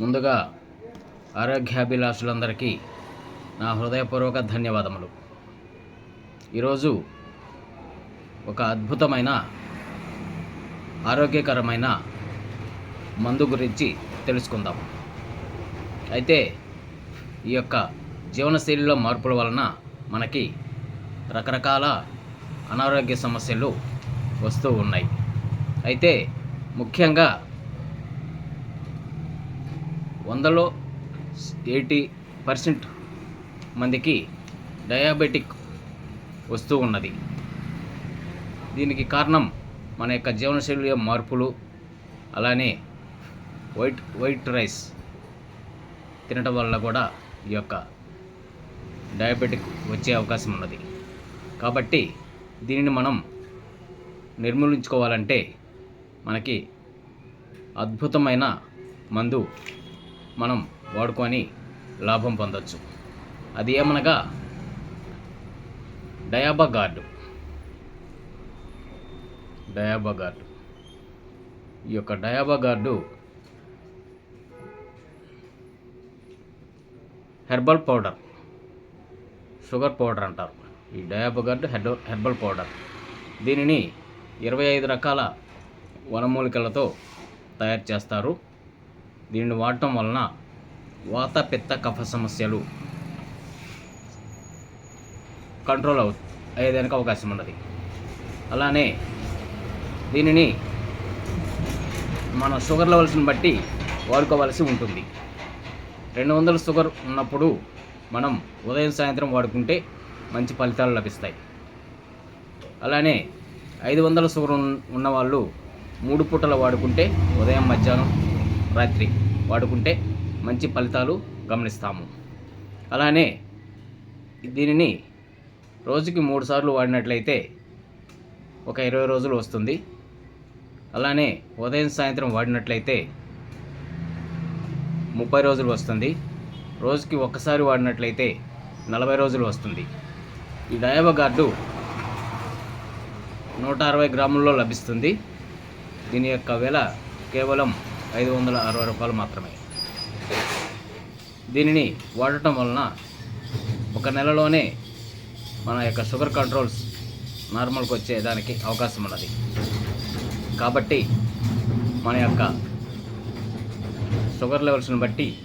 ముందుగా ఆరోగ్యాభిలాషులందరికీ నా హృదయపూర్వక ధన్యవాదములు. ఈరోజు ఒక అద్భుతమైన ఆరోగ్యకరమైన మందు గురించి తెలుసుకుందాం. అయితే ఈ యొక్క జీవనశైలిలో మార్పుల వలన మనకి రకరకాల అనారోగ్య సమస్యలు వస్తూ ఉన్నాయి. అయితే ముఖ్యంగా వందలో ఎయిటీ పర్సెంట్ మందికి డయాబెటిక్ వస్తూ ఉన్నది. దీనికి కారణం మన యొక్క జీవనశైలి మార్పులు అలానే వైట్ వైట్ రైస్ తినటం వల్ల కూడా ఈ యొక్క డయాబెటిక్ వచ్చే అవకాశం ఉన్నది. కాబట్టి దీనిని మనం నిర్మూలించుకోవాలంటే మనకి అద్భుతమైన మందు మనం వాడుకొని లాభం పొందవచ్చు అది ఏమనగా డయాబా గార్డు. డయాబా గార్డు. ఈ యొక్క Diabaguard herbal powder sugar powder అంటారు. ఈ Diabaguard head herbal powder. దీనిని ఇరవై ఐదు రకాల వనమూలికలతో తయారు చేస్తారు. దీనిని వాడటం వలన వాత పిత్త కఫ సమస్యలు కంట్రోల్ అవు అయ్యేదానికి అవకాశం ఉన్నది. అలానే దీనిని మన షుగర్ లెవెల్స్ని బట్టి వాడుకోవాల్సి ఉంటుంది. రెండు వందల షుగర్ ఉన్నప్పుడు మనం ఉదయం సాయంత్రం వాడుకుంటే మంచి ఫలితాలు లభిస్తాయి. అలానే ఐదు వందల షుగర్ ఉన్న- ఉన్నవాళ్ళు మూడు పూటలు వాడుకుంటే ఉదయం మధ్యాహ్నం రాత్రి వాడుకుంటే మంచి ఫలితాలు గమనిస్తాము. అలానే దీనిని రోజుకి మూడు సార్లు వాడినట్లయితే ఒక ఇరవై రోజులు వస్తుంది. అలానే ఉదయం సాయంత్రం వాడినట్లయితే ముప్పై రోజులు వస్తుంది. రోజుకి ఒక్కసారి వాడినట్లయితే నలభై రోజులు వస్తుంది. ఈ డయాబ గార్డు నూట అరవై గ్రాముల్లో లభిస్తుంది. దీని యొక్క వెల కేవలం ఐదు వందల అరవై రూపాయలు మాత్రమే. దీనిని వాడటం వలన ఒక నెలలోనే మన యొక్క షుగర్ కంట్రోల్స్ నార్మల్కి వచ్చేదానికి అవకాశం ఉన్నది. కాబట్టి మన యొక్క షుగర్ లెవెల్స్ని బట్టి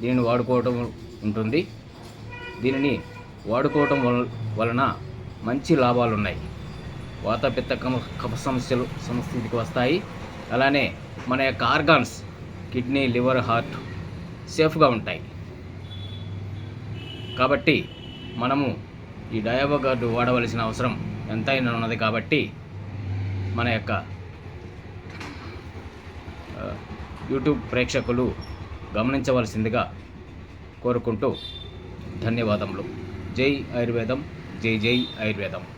దీనిని వాడుకోవటం ఉంటుంది. దీనిని వాడుకోవటం వలన మంచి లాభాలు ఉన్నాయి వాత పిత్త కమ కఫ సమస్యలు సమస్థితికి వస్తాయి. అలానే మన యొక్క ఆర్గాన్స్ కిడ్నీ లివర్ హార్ట్ సేఫ్గా ఉంటాయి. కాబట్టి మనము ఈ డయాబో గార్డు వాడవలసిన అవసరం ఎంతైనా ఉన్నది కాబట్టి మన యొక్క యూట్యూబ్ ప్రేక్షకులు గమనించవలసిందిగా కోరుకుంటూ ధన్యవాదములు. జై ఆయుర్వేదం. జై జై ఆయుర్వేదం.